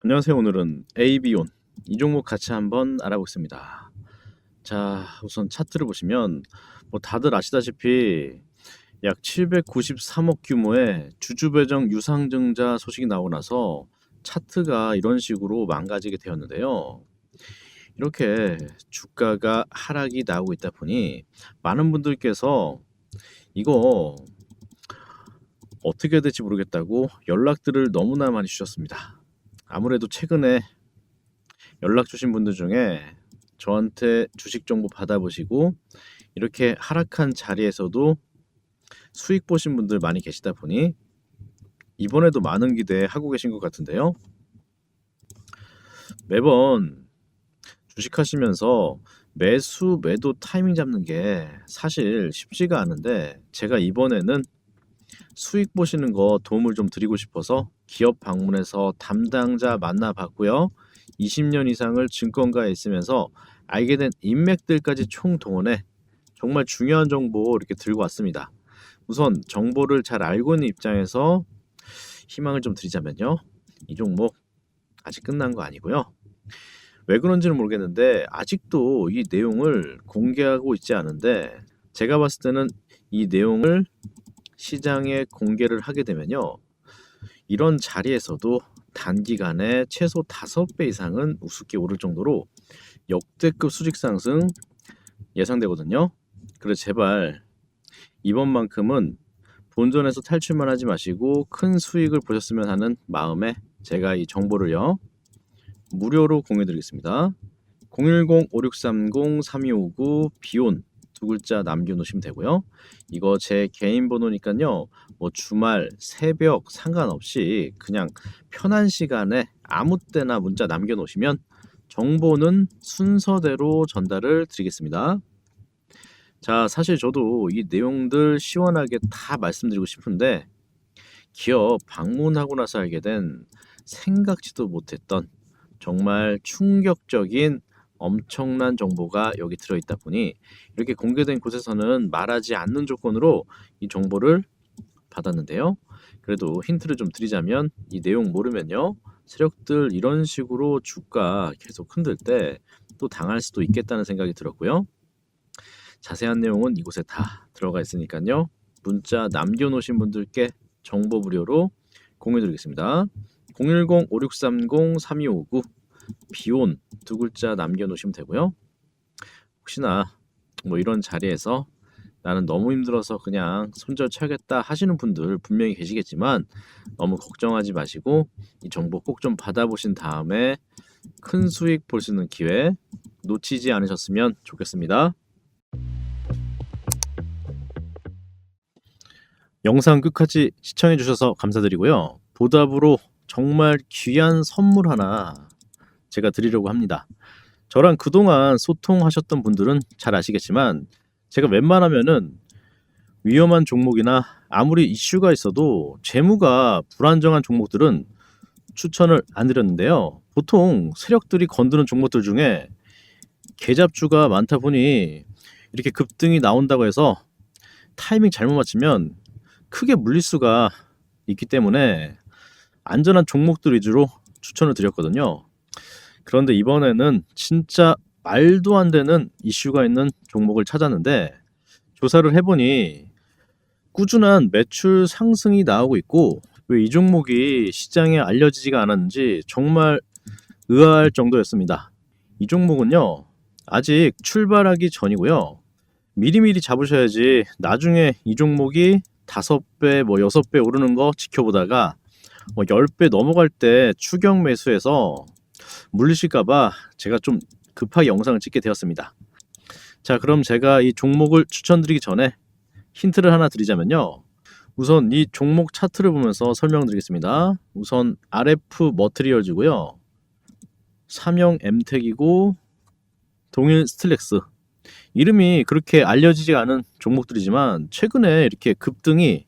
안녕하세요. 오늘은 AB온 이 종목 같이 한번 알아보겠습니다. 자, 우선 차트를 보시면 뭐 다들 아시다시피 약 793억 규모의 주주 배정 유상증자 소식이 나오고 나서 차트가 이런 식으로 망가지게 되었는데요. 이렇게 주가가 하락이 나오고 있다 보니 많은 분들께서 이거 어떻게 될지 모르겠다고 연락들을 너무나 많이 주셨습니다. 아무래도 최근에 연락 주신 분들 중에 저한테 주식 정보 받아보시고 이렇게 하락한 자리에서도 수익 보신 분들 많이 계시다 보니 이번에도 많은 기대 하고 계신 것 같은데요. 매번 주식하시면서 매수 매도 타이밍 잡는 게 사실 쉽지가 않은데 제가 이번에는 수익 보시는 거 도움을 좀 드리고 싶어서 기업 방문해서 담당자 만나봤고요. 20년 이상을 증권가에 있으면서 알게 된 인맥들까지 총동원해 정말 중요한 정보 이렇게 들고 왔습니다. 우선 정보를 잘 알고 있는 입장에서 희망을 좀 드리자면요. 이 종목 아직 끝난 거 아니고요. 왜 그런지는 모르겠는데 아직도 이 내용을 공개하고 있지 않은데 제가 봤을 때는 이 내용을 시장에 공개를 하게 되면요. 이런 자리에서도 단기간에 최소 5배 이상은 우습게 오를 정도로 역대급 수직 상승 예상되거든요. 그래서 제발 이번만큼은 본전에서 탈출만 하지 마시고 큰 수익을 보셨으면 하는 마음에 제가 이 정보를요. 무료로 공유 드리겠습니다. 010-5630-3259 비온 두 글자 남겨놓으시면 되고요. 이거 제 개인 번호니까요. 뭐 주말, 새벽 상관없이 그냥 편한 시간에 아무 때나 문자 남겨놓으시면 정보는 순서대로 전달을 드리겠습니다. 자, 사실 저도 이 내용들 시원하게 다 말씀드리고 싶은데 기업 방문하고 나서 알게 된 생각지도 못했던 정말 충격적인 엄청난 정보가 여기 들어있다 보니 이렇게 공개된 곳에서는 말하지 않는 조건으로 이 정보를 받았는데요. 그래도 힌트를 좀 드리자면 이 내용 모르면요. 세력들 이런 식으로 주가 계속 흔들 때 또 당할 수도 있겠다는 생각이 들었고요. 자세한 내용은 이곳에 다 들어가 있으니까요. 문자 남겨놓으신 분들께 정보 무료로 공유드리겠습니다. 010-5630-3259 비온 두 글자 남겨놓으시면 되고요. 혹시나 뭐 이런 자리에서 나는 너무 힘들어서 그냥 손절 쳐야겠다 하시는 분들 분명히 계시겠지만 너무 걱정하지 마시고 이 정보 꼭 좀 받아보신 다음에 큰 수익 볼 수 있는 기회 놓치지 않으셨으면 좋겠습니다. 영상 끝까지 시청해 주셔서 감사드리고요. 보답으로 정말 귀한 선물 하나 제가 드리려고 합니다. 저랑 그동안 소통하셨던 분들은 잘 아시겠지만 제가 웬만하면은 위험한 종목이나 아무리 이슈가 있어도 재무가 불안정한 종목들은 추천을 안 드렸는데요. 보통 세력들이 건드는 종목들 중에 계잡주가 많다 보니 이렇게 급등이 나온다고 해서 타이밍 잘못 맞추면 크게 물릴 수가 있기 때문에 안전한 종목들 위주로 추천을 드렸거든요. 그런데 이번에는 진짜 말도 안 되는 이슈가 있는 종목을 찾았는데 조사를 해보니 꾸준한 매출 상승이 나오고 있고 왜 이 종목이 시장에 알려지지가 않았는지 정말 의아할 정도였습니다. 이 종목은요 아직 출발하기 전이고요 미리미리 잡으셔야지 나중에 이 종목이 다섯 배, 뭐 여섯 배 오르는 거 지켜보다가 뭐 10배 넘어갈 때 추격 매수해서 물리실까봐 제가 좀 급하게 영상을 찍게 되었습니다. 자, 그럼 제가 이 종목을 추천드리기 전에 힌트를 하나 드리자면요. 우선 이 종목 차트를 보면서 설명드리겠습니다. 우선 RF 머트리얼즈고요. 삼형 엠텍이고 동일 스틸렉스. 이름이 그렇게 알려지지 않은 종목들이지만 최근에 이렇게 급등이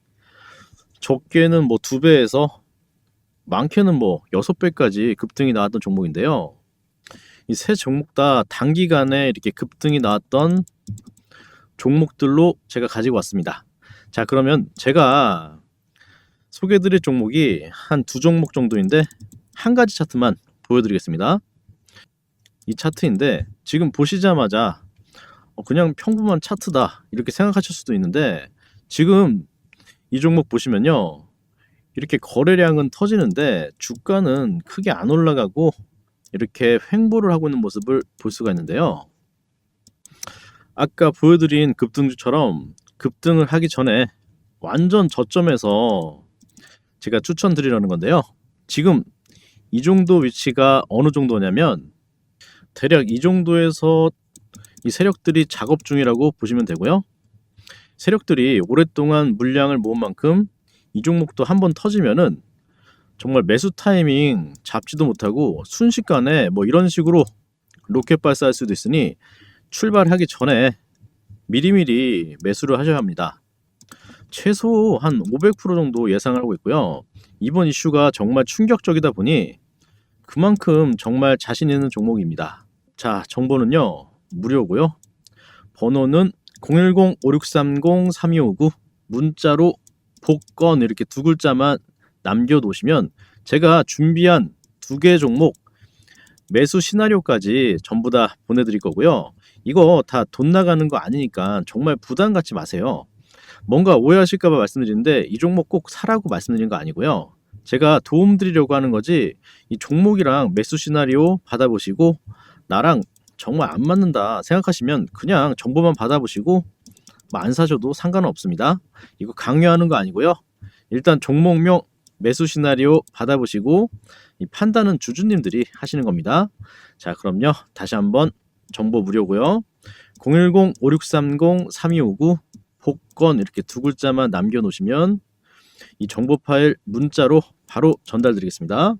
적게는 뭐 두 배에서 많게는 뭐 여섯 배까지 급등이 나왔던 종목인데요. 이 세 종목 다 단기간에 이렇게 급등이 나왔던 종목들로 제가 가지고 왔습니다. 자, 그러면 제가 소개드릴 종목이 한 두 종목 정도인데 한 가지 차트만 보여드리겠습니다. 이 차트인데 지금 보시자마자 어, 그냥 평범한 차트다 이렇게 생각하실 수도 있는데 지금 이 종목 보시면요 이렇게 거래량은 터지는데 주가는 크게 안 올라가고 이렇게 횡보를 하고 있는 모습을 볼 수가 있는데요. 아까 보여드린 급등주처럼 급등을 하기 전에 완전 저점에서 제가 추천드리려는 건데요. 지금 이 정도 위치가 어느 정도냐면 대략 이 정도에서 이 세력들이 작업 중이라고 보시면 되고요. 세력들이 오랫동안 물량을 모은 만큼 이 종목도 한 번 터지면은 정말 매수 타이밍 잡지도 못하고 순식간에 뭐 이런 식으로 로켓 발사할 수도 있으니 출발하기 전에 미리미리 매수를 하셔야 합니다. 최소 한 500% 정도 예상을 하고 있고요. 이번 이슈가 정말 충격적이다 보니 그만큼 정말 자신 있는 종목입니다. 자, 정보는요. 무료고요. 번호는 010-5630-3259 문자로 복권 이렇게 두 글자만 남겨놓으시면 제가 준비한 두 개 종목 매수 시나리오까지 전부 다 보내드릴 거고요. 이거 다 돈 나가는 거 아니니까 정말 부담 갖지 마세요. 뭔가 오해하실까봐 말씀드리는데 이 종목 꼭 사라고 말씀드린 거 아니고요. 제가 도움 드리려고 하는 거지 이 종목이랑 매수 시나리오 받아보시고 나랑 정말 안 맞는다 생각하시면 그냥 정보만 받아보시고 뭐 안 사셔도 상관은 없습니다. 이거 강요하는 거 아니고요. 일단 종목명 매수 시나리오 받아보시고 이 판단은 주주님들이 하시는 겁니다. 자, 그럼요. 다시 한번 정보 무료고요. 010-5630-3259 복권 이렇게 두 글자만 남겨놓으시면 이 정보 파일 문자로 바로 전달드리겠습니다.